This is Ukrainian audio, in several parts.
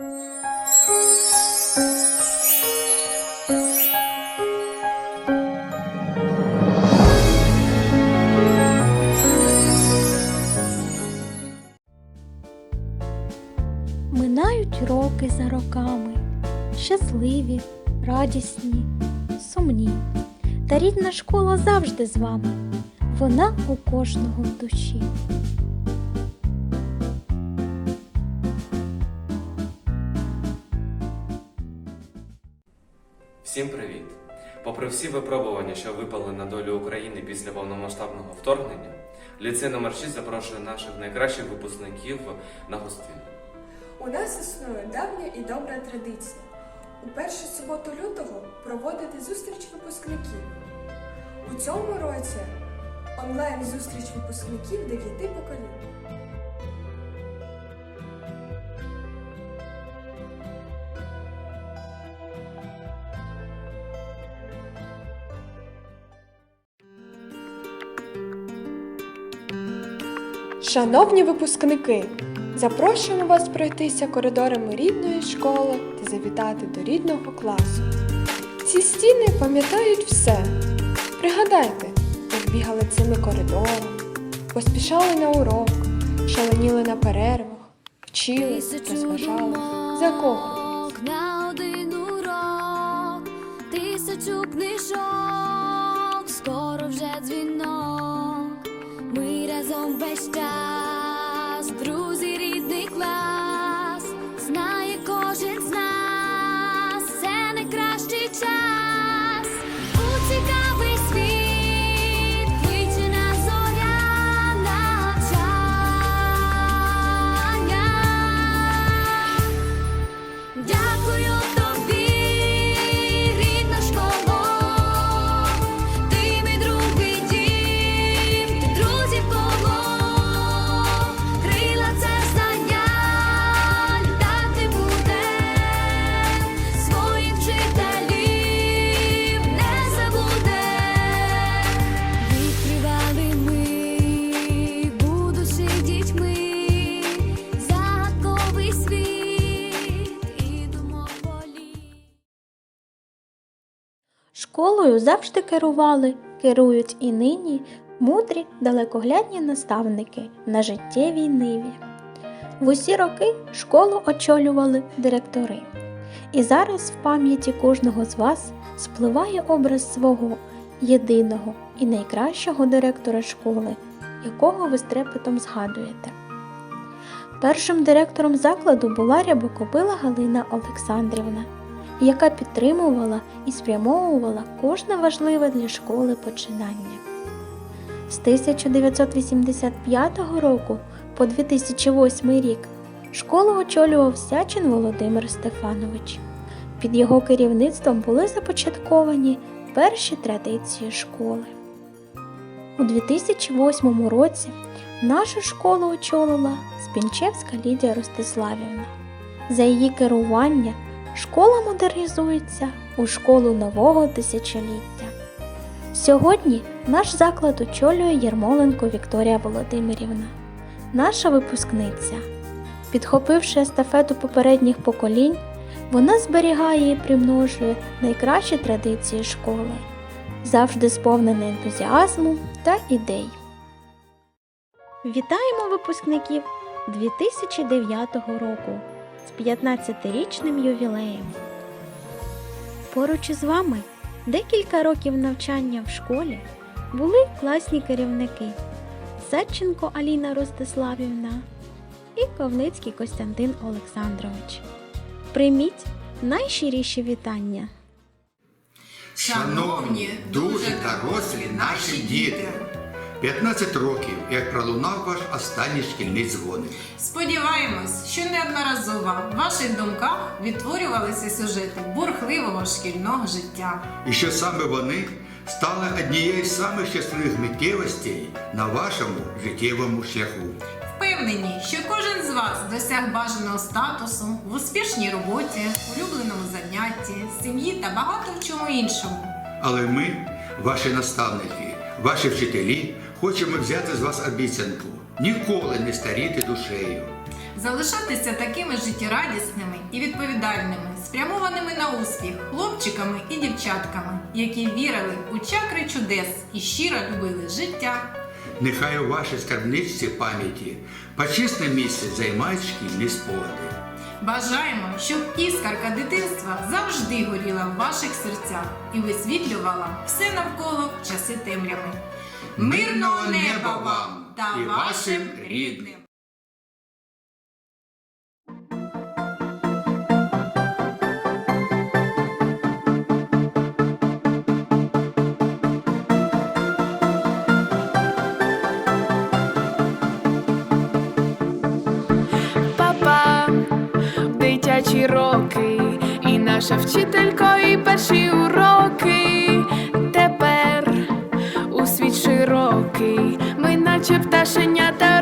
Минають роки за роками, щасливі, радісні, сумні. Та рідна школа завжди з вами, вона у кожного в душі. Всім привіт! Попри всі випробування, що випали на долю України після повномасштабного вторгнення, ліцей номер 6 запрошує наших найкращих випускників на гостину. У нас існує давня і добра традиція. У першу суботу лютого проводити зустріч випускників. У цьому році онлайн зустріч випускників дев'яти поколінь. Шановні випускники, запрошуємо вас пройтися коридорами рідної школи та завітати до рідного класу. Ці стіни пам'ятають все. Пригадайте, як бігали цими коридорами, поспішали на урок, шаленіли на перервах, вчили, розважали, закохували. На один урок, тисячу книжок, скоро вже дзвінок. long best time. Школою завжди керували, керують і нині мудрі, далекоглядні наставники на життєвій ниві. В усі роки школу очолювали директори. І зараз в пам'яті кожного з вас спливає образ свого єдиного і найкращого директора школи, якого ви з трепетом згадуєте. Першим директором закладу була Рябокопила Галина Олександрівна, яка підтримувала і спрямовувала кожне важливе для школи починання. З 1985 року по 2008 рік школу очолював Сячин Володимир Стефанович. Під його керівництвом були започатковані перші традиції школи. У 2008 році нашу школу очолила Спінчевська Лідія Ростиславівна. За її керування школа модернізується у школу нового тисячоліття. Сьогодні наш заклад очолює Єрмоленко Вікторія Володимирівна, наша випускниця. Підхопивши естафету попередніх поколінь, вона зберігає і примножує найкращі традиції школи, завжди сповнена ентузіазму та ідей. Вітаємо випускників 2009 року з 15-річним ювілеєм. Поруч із вами декілька років навчання в школі були класні керівники Садченко Аліна Ростиславівна і Ковницький Костянтин Олександрович. Прийміть найщиріші вітання. Шановні, дуже дорослі наші діти. 15 років, як пролунав ваш останній шкільний дзвоник. Сподіваємось, що неодноразово в ваших думках відтворювалися сюжети бурхливого шкільного життя. І що саме вони стали однією з самих щасливих миттєвостей на вашому життєвому шляху. Впевнені, що кожен з вас досяг бажаного статусу в успішній роботі, улюбленому занятті, сім'ї та багато в чому іншому. Але ми, ваші наставники, ваші вчителі, хочемо взяти з вас обіцянку ніколи не старіти душею. залишатися такими життєрадісними і відповідальними, спрямованими на успіх, хлопчиками і дівчатками, які вірили у чакри чудес і щиро любили життя. Нехай у вашій скарбничці пам'яті почесне місце займають шкільні спогади. Бажаємо, щоб іскарка дитинства завжди горіла в ваших серцях і висвітлювала все навколо часи темряви. Мирного неба вам та вашим рідним! Папа, дитячі роки, і наша вчителько, і перші наче пташенята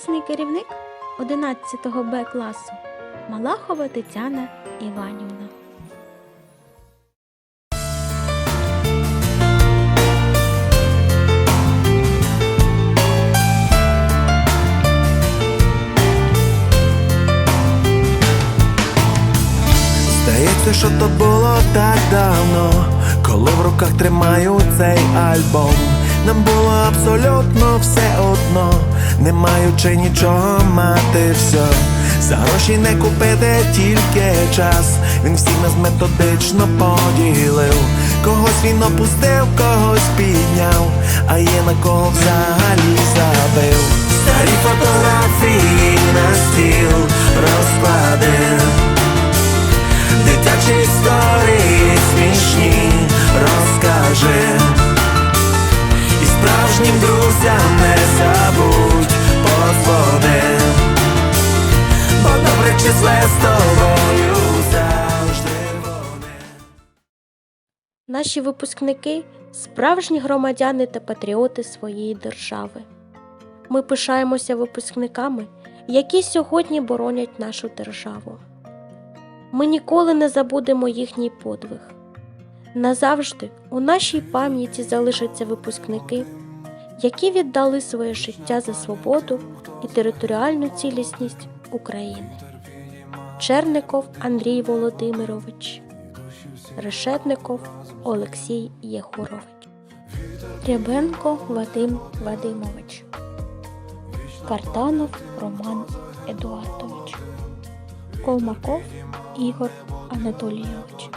Класний керівник 11 Б класу Малахова Тетяна Іванівна. Здається, що то було так давно, коли в руках тримаю цей альбом. Нам було абсолютно все одно, не маючи нічого мати все. За гроші не купити тільки час. Він всі нас методично поділив. Когось він опустив, когось підняв, а є на кого взагалі забив. Старі фотографії на стіл розкладив. Дитячі історії смішні розкаже І справжнім друзям не забудь подводи Бо добре числе з тобою завжди вони Наші випускники справжні громадяни та патріоти своєї держави. Ми пишаємося випускниками, які сьогодні боронять нашу державу. Ми ніколи не забудемо їхній подвиг. Назавжди у нашій пам'яті залишаться випускники, які віддали своє життя за свободу і територіальну цілісність України. Черников Андрій Володимирович, Решетников Олексій Єгорович, Рябенко Вадим Вадимович, Картанов Роман Едуардович, Колмаков Ігор Анатолійович.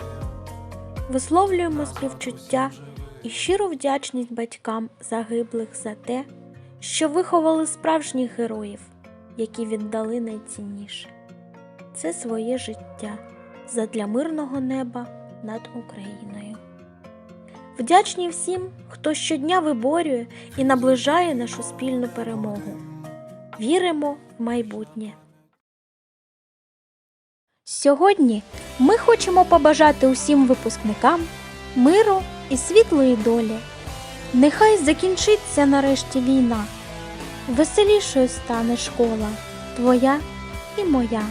Висловлюємо співчуття і щиру вдячність батькам загиблих за те, що виховали справжніх героїв, які віддали найцінніше це своє життя задля мирного неба над Україною. Вдячні всім, хто щодня виборює і наближає нашу спільну перемогу. Віримо в майбутнє. Сьогодні Ми хочемо побажати усім випускникам миру і світлої долі. Нехай закінчиться нарешті війна. Веселішою стане школа, твоя і моя.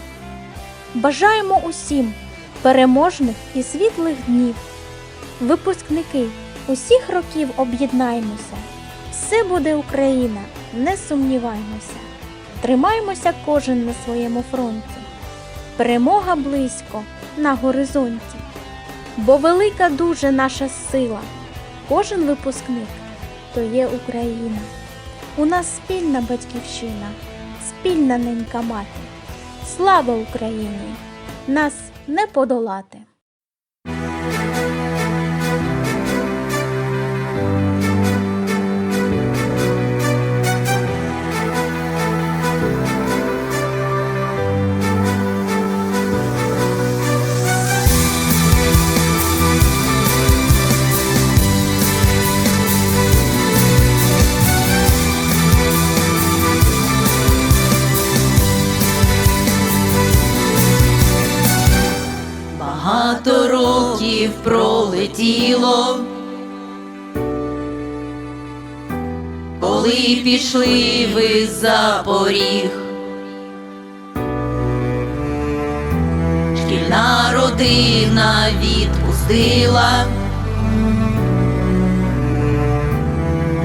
Бажаємо усім переможних і світлих днів. Випускники усіх років об'єднаємося. Все буде Україна, не сумніваймося. Тримаймося кожен на своєму фронті. Перемога близько на горизонті. Бо велика дуже наша сила. Кожен випускник то є Україна. У нас спільна батьківщина, спільна ненька мати. Слава Україні! Нас не подолати! Років пролетіло, коли пішли ви за поріг. Шкільна родина відпустила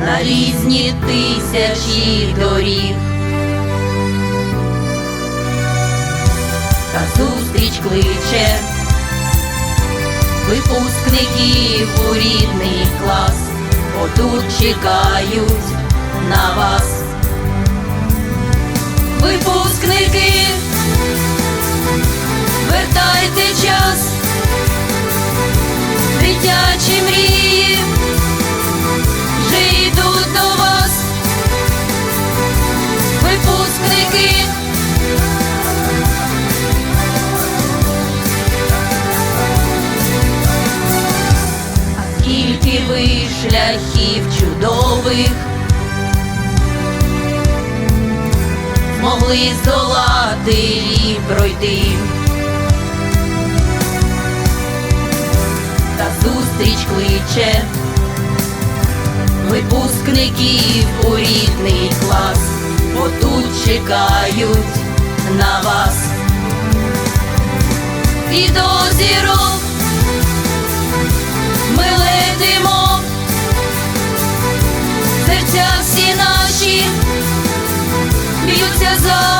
на різні тисячі доріг. Та зустріч кличе випускників у рідний клас, отут чекають на вас. Випускники, вертайте час, дитячі мрії вже йдуть до вас. могли здолати і пройти. Та зустріч кличе випускників у рідний клас, бо тут чекають на вас. І до зірок ми летимо, серця всі наші. Ця за.